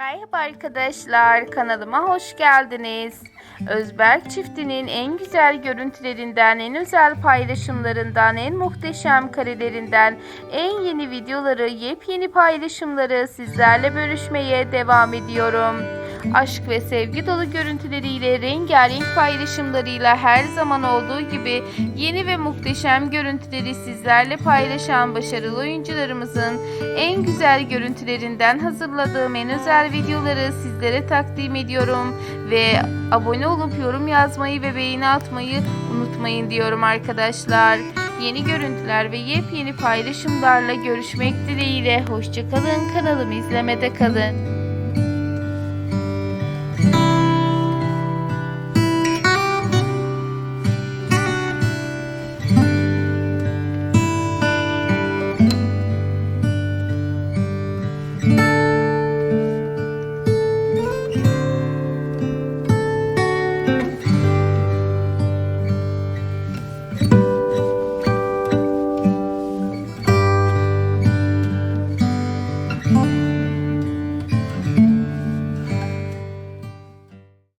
Merhaba arkadaşlar, kanalıma hoş geldiniz. Özberk çiftinin en güzel görüntülerinden, en özel paylaşımlarından, en muhteşem karelerinden, en yeni videoları, yepyeni paylaşımları sizlerle bölüşmeye devam ediyorum. Aşk ve sevgi dolu görüntüleriyle, rengarenk paylaşımlarıyla her zaman olduğu gibi yeni ve muhteşem görüntüleri sizlerle paylaşan başarılı oyuncularımızın en güzel görüntülerinden hazırladığım en özel videoları sizlere takdim ediyorum ve abone olup yorum yazmayı ve beğeni atmayı unutmayın diyorum arkadaşlar. Yeni görüntüler ve yepyeni paylaşımlarla görüşmek dileğiyle hoşçakalın kanalımı izlemede kalın.